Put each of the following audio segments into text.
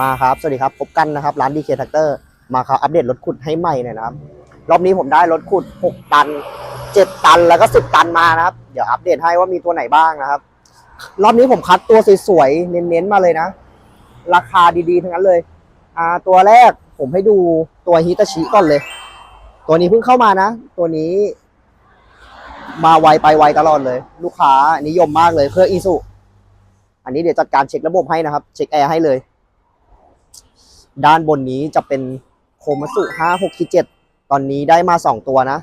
มาครับ สวัสดีครับ พบกันนะครับ ร้านดีเคท็กเตอร์มาครับ อัปเดตรถขุดให้ใหม่หน่อยนะครับ รอบนี้ผมได้รถขุด 6 ตัน 7 ตันแล้วก็ 10 ตันมานะครับ เดี๋ยวอัปเดตให้ว่ามีตัวไหนบ้างนะครับ รอบนี้ผมคัดตัวสวยๆ เน้นๆ มาเลยนะ ราคาดีๆ ทั้งนั้นเลย อ่า ตัวแรกผมให้ดูตัวฮิตาชิก่อนเลย ตัวนี้เพิ่งเข้ามานะ ตัวนี้ มาไวไปไวตลอดเลย ลูกค้านิยมมากเลยเครื่องอีสุอันนี้เดี๋ยวจัดการเช็คระบบให้นะครับ เช็คแอร์ให้เลย ด้านบนนี้จะเป็นโคมัสุห้าหกเจ็ดตอนนี้ได้มาสองตัวนะ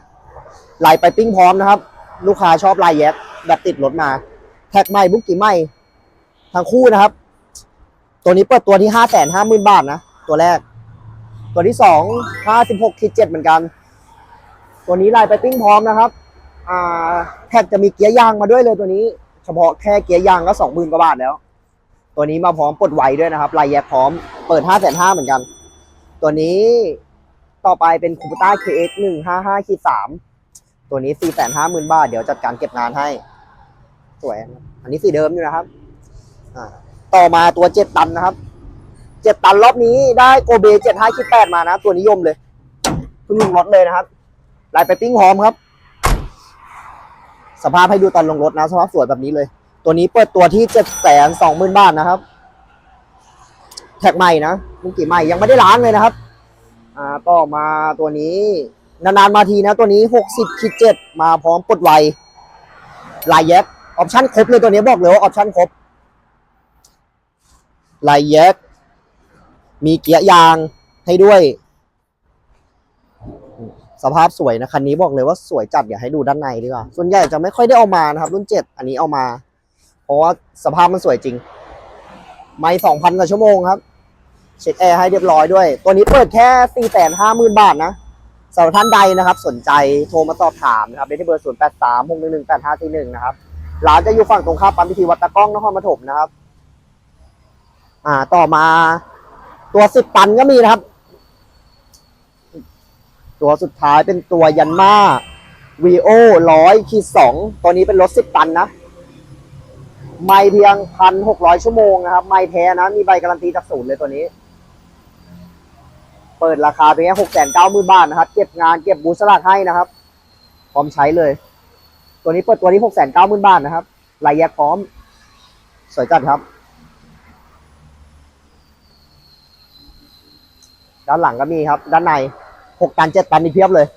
ลายไปปิ้งพร้อมนะครับ ลูกค้าชอบลายแยกแบบติดรถมา แท็กใหม่บุกกี่ใหม่ทั้งคู่นะครับ ตัวนี้เปิดตัวที่ห้าแสนห้าหมื่นบาทนะ ตัวแรก ตัวที่สองห้าสิบหกเจ็ดเหมือนกัน ตัวนี้ลายไปปิ้งพร้อมนะครับอ่าแท็กจะมีเกียร์ยางมาด้วยเลยตัวนี้ เฉพาะแค่เกียร์ยางก็สองหมื่นกว่าบาทแล้ว ตัวนี้มาพร้อมปลดไวด้วยนะครับลายแยกพร้อมเปิดห้าแสนห้าเหมือนกัน ตัวนี้ต่อไปเป็นคูปต้า KX หนึ่งห้าห้าขีดสามตัวนี้สี่แสนห้าหมื่นบาท เดี๋ยวจัดการเก็บงานให้ สวย อันนี้สีเดิมอยู่นะครับ ต่อมาตัวเจ็ดตันนะครับเจ็ดตันรอบนี้ได้โกเบเจ็ดห้าขีดแปดมานะ ตัวนิยมเลยเพิ่งลงรถเลยนะครับ ลายไปปิ้งหอมครับ สภาพให้ดูตอนลงรถนะ สภาพสวยแบบนี้เลย ตัวนี้เปิดตัวที่เจ็ดแสนสองหมื่นบาทนะครับ แท็กใหม่นะมุกี่ใหม่ยังไม่ได้ล้างเลยนะครับ อ่าต่อมาตัวนี้ นานๆมาทีนะ ตัวนี้หกสิบคิดเจ็ดมาพร้อมปลดไวลายแยกออปชั่นครบเลยตัวนี้บอกเลยว่าออปชั่นครบลายแยกมีเกียร์ยางให้ด้วย สภาพสวยนะคันนี้บอกเลยว่าสวยจัดอย่าให้ดูด้านในดีกว่า ส่วนใหญ่จะไม่ค่อยได้เอามานะครับ รุ่นเจ็ดอันนี้เอามา ราะว่าสภาพมันสวยจริง ไม่สองพันกว่าชั่วโมงครับ เช็คแอร์ให้เรียบร้อยด้วย ตัวนี้เปิดแค่สี่แสนห้าหมื่นบาทนะสำหรับท่านใดนะครับ สนใจโทรมาสอบถามนะครับได้ที่เบอร์ศูนย์แปดสามหกหนึ่งหนึ่งแปดห้าสี่หนึ่งนะครับร้านจะอยู่ฝั่งตรงข้ามปั๊มพิธีวัดตะก้องนครปฐมนะครับ อ่าต่อมาตัวสิบตันก็มีนะครับ ตัวสุดท้ายเป็นตัวยันมาวีโอร้อยขีดสองตัวนี้เป็นรถสิบตันนะ ไม่เพียงพันหกร้อยชั่วโมงนะครับ ไม่แท้นะ มีใบการันตีจากศูนย์เลยตัวนี้ เปิดราคาเพียงแค่หกแสนเก้าหมื่นบาทนะครับ เก็บงานเก็บบูสลักให้นะครับ พร้อมใช้เลย ตัวนี้เปิดตัวที่หกแสนเก้าหมื่นบาทนะครับลายแยกพร้อม สวยจัดครับ ด้านหลังก็มีครับ ด้านในหกตันเจ็ดตันนี่เพียบเลย